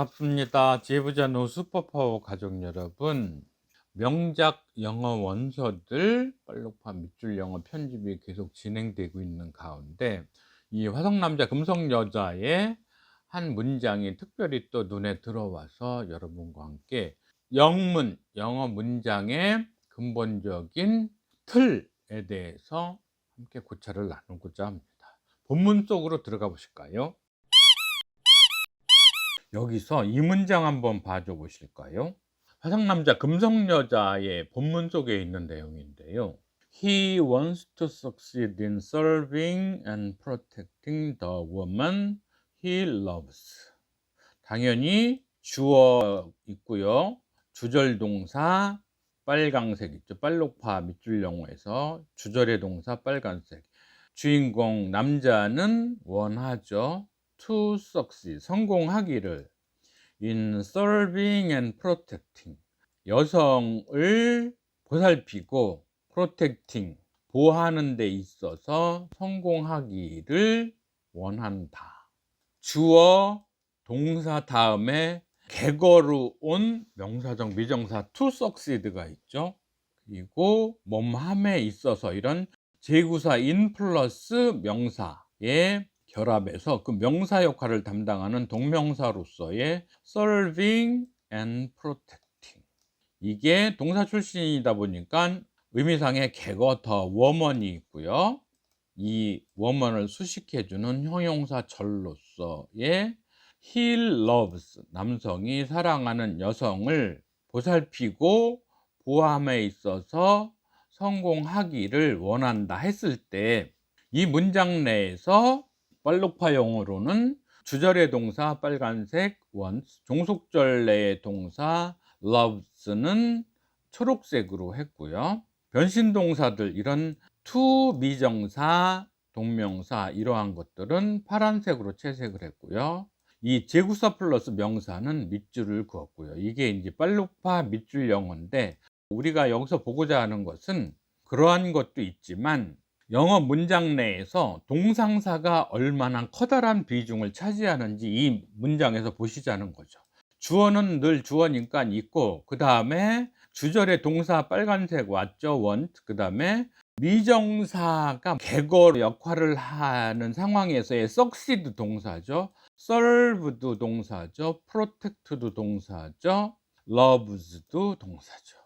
반갑습니다. 제부자 노 슈퍼파워 가족 여러분. 명작 영어 원서들 빨록파 밑줄 영어 편집이 계속 진행되고 있는 가운데 이 화성남자 금성여자의 한 문장이 특별히 또 눈에 들어와서 여러분과 함께 영문 영어 문장의 근본적인 틀에 대해서 함께 고찰을 나누고자 합니다. 본문 속으로 들어가 보실까요? 여기서 이 문장 한번 봐줘 보실까요? 화성남자 금성여자의 본문 속에 있는 내용인데요. He wants to succeed in serving and protecting the woman he loves. 당연히 주어 있고요. 주절 동사 빨강색 있죠. 빨록파 밑줄 영어에서 주절의 동사 빨간색. 주인공 남자는 원하죠. To succeed 성공하기를 in serving and protecting 여성을 보살피고 protecting 보호하는 데 있어서 성공하기를 원한다. 주어 동사 다음에 객어로 온 명사적 미정사 to succeed가 있죠. 그리고 몸함에 있어서 이런 제구사 in 플러스 명사의 결합해서 그 명사 역할을 담당하는 동명사로서의 serving and protecting 이게 동사 출신이다 보니까 의미상의 객어 더 워먼이 있고요. 이 워먼을 수식해주는 형용사 절로서의 he loves 남성이 사랑하는 여성을 보살피고 보함에 있어서 성공하기를 원한다 했을 때 이 문장 내에서 빨록파 용어로는 주절의 동사 빨간색 once, 종속절 내의 동사 loves는 초록색으로 했고요. 변신 동사들 이런 to 미정사, 동명사 이러한 것들은 파란색으로 채색을 했고요. 이 제구사 플러스 명사는 밑줄을 그었고요. 이게 이제 빨록파 밑줄 영어인데 우리가 여기서 보고자 하는 것은 그러한 것도 있지만 영어 문장 내에서 동상사가 얼마나 커다란 비중을 차지하는지 이 문장에서 보시자는 거죠. 주어는 늘 주어니까 있고 그 다음에 주절의 동사 빨간색 왔죠 want 그 다음에 미정사가 객어 역할을 하는 상황에서의 succeed 동사죠. serve도 동사죠. protect도 동사죠. loves도 동사죠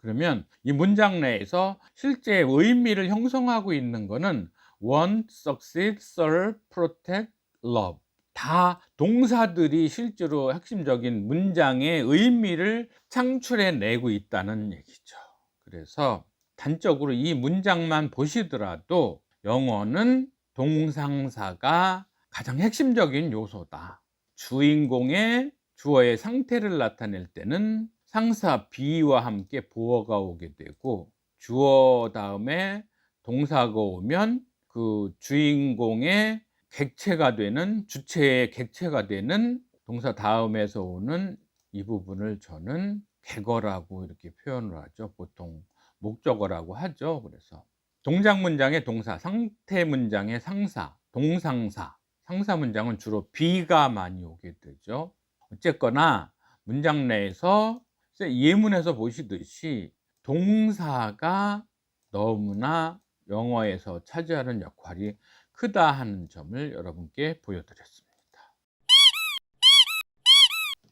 그러면 이 문장 내에서 실제 의미를 형성하고 있는 것은 want, succeed, serve, protect, love 다 동사들이 실제로 핵심적인 문장의 의미를 창출해 내고 있다는 얘기죠. 그래서 단적으로 이 문장만 보시더라도 영어는 동상사가 가장 핵심적인 요소다. 주인공의 주어의 상태를 나타낼 때는 상사 be와 함께 보어가 오게 되고 주어 다음에 동사가 오면 그 주인공의 객체가 되는 주체의 객체가 되는 동사 다음에서 오는 이 부분을 저는 객어라고 이렇게 표현을 하죠. 보통 목적어라고 하죠. 그래서 동작 문장의 동사, 상태 문장의 상사, 동상사, 상사 문장은 주로 be가 많이 오게 되죠. 어쨌거나 문장 내에서 예문에서 보시듯이 동사가 너무나 영어에서 차지하는 역할이 크다 하는 점을 여러분께 보여드렸습니다.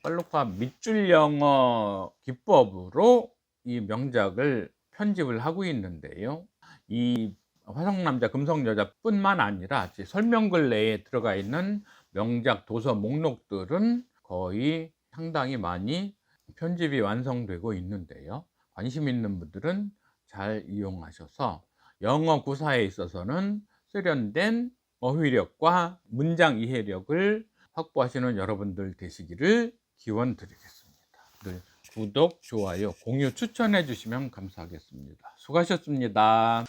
팔로파 밑줄 영어 기법으로 이 명작을 편집을 하고 있는데요. 이 화성남자 금성여자뿐만 아니라 설명글 내에 들어가 있는 명작 도서 목록들은 거의 상당히 많이 편집이 완성되고 있는데요. 관심 있는 분들은 잘 이용하셔서 영어 구사에 있어서는 세련된 어휘력과 문장 이해력을 확보하시는 여러분들 되시기를 기원 드리겠습니다. 늘 구독, 좋아요, 공유, 추천해 주시면 감사하겠습니다. 수고하셨습니다.